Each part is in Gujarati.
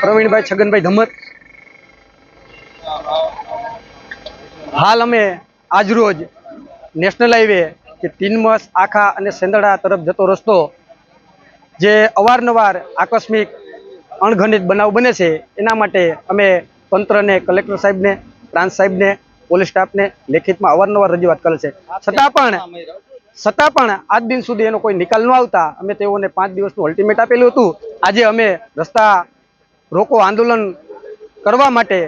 પ્રવીણભાઈ છગનભાઈ ધમત. હાલ અમે આજરોજ નેશનલ હાઈવે કે તીનમસ આખા અને સેંદડા તરફ જતો રસ્તો જે અવારનવાર આકસ્મિક અણઘનિત બનાવ બને છે, એના માટે અમે તંત્રને, કલેક્ટર સાહેબને, પ્રાંત સાહેબને, પોલીસ સ્ટાફને લેખિતમાં અવારનવાર રજૂઆત કરે છે. છતાં પણ છતાં પણ આજ દિન સુધી એનો કોઈ નિકાલ ન આવતા. અમે તેઓને પાંચ દિવસનું અલ્ટિમેટ આપેલું હતું. આજે અમે રસ્તા રોકો આંદોલન કરવા માટે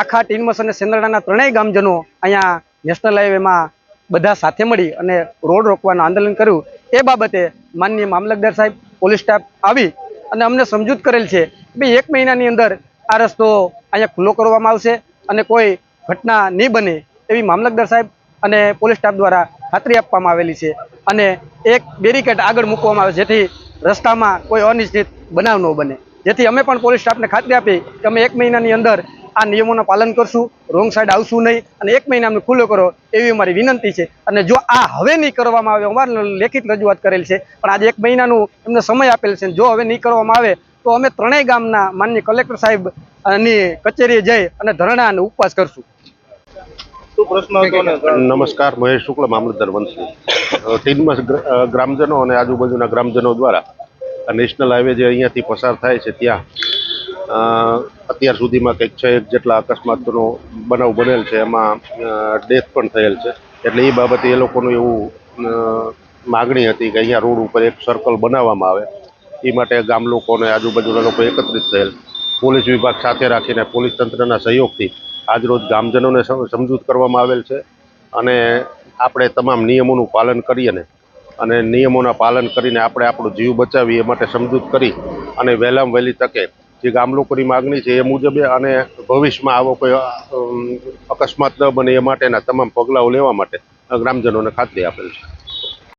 આખા ટીનમસ અને સેંદરડાના ત્રણેય ગામજનો અહીંયા નેશનલ હાઈવેમાં બધા સાથે મળી અને રોડ રોકવાનું આંદોલન કર્યું. એ બાબતે માનનીય મામલતદાર સાહેબ, પોલીસ સ્ટાફ આવી અને અમને સમજૂત કરેલ છે કે એક મહિનાની અંદર આ રસ્તો અહીંયા ખુલ્લો કરવામાં આવશે અને કોઈ ઘટના નહીં બને એવી મામલતદાર સાહેબ અને પોલીસ સ્ટાફ દ્વારા ખાતરી આપવામાં આવેલી છે અને એક બેરિકેડ આગળ મૂકવામાં આવે જેથી રસ્તામાં કોઈ અનિશ્ચિત બનાવ ન બને. જેથી અમે પણ પોલીસ સ્ટાફને ખાતરી આપી કે અમે એક મહિનાની અંદર આ નિયમોનું પાલન કરશું, રોંગ સાઈડ આવશું નહીં અને એક મહિના અમે ખુલ્લો કરો એવી અમારી વિનંતી છે. અને જો આ હવે નહીં કરવામાં આવે, અમારે લેખિત રજૂઆત કરેલ છે, પણ આજે એક મહિનાનું એમને સમય આપેલ છે જો હવે નહીં કરવામાં આવે, તો અમે ત્રણેય ગામના માનની કલેક્ટર સાહેબની કચેરીએ જઈ અને ધરણા અને ઉપવાસ કરશું. નમસ્કાર મહેશ શુક્લ મામલતદાર વંશી અ, ગ્રામજનો અને આજુબાજુના ગ્રામજનો દ્વારા નેશનલ હાઈવે જે અહીંયાથી પસાર થાય છે ત્યાં અત્યાર સુધીમાં કંઈક છ જેટલા અકસ્માતનો બનાવ બનેલ છે એમાં ડેથ પણ થયેલ છે. એટલે એ બાબતે એ લોકોનું એવું માગણી હતી કે અહીંયા રોડ ઉપર એક સર્કલ બનાવવામાં આવે. એ માટે ગામ લોકો અને આજુબાજુના લોકો એકત્રિત થયેલ. પોલીસ વિભાગ સાથે રાખીને પોલીસ તંત્રના સહયોગથી આજરોજ ગામજનોને સમ- સમજૂત કરવામાં આવેલ છે અને આપણે તમામ નિયમોનું પાલન કરીને અને નિયમોના પાલન કરીને આપણે આપણો જીવ બચાવીએ માટે સમજૂત કરી અને વહેલામાં વહેલી તકે જે ગામ લોકોની માગણી છે એ મુજબે અને ભવિષ્યમાં આવો કોઈ અકસ્માત ન બને એ માટેના તમામ પગલાઓ લેવા માટે ગ્રામજનોને ખાતરી આપેલ છે.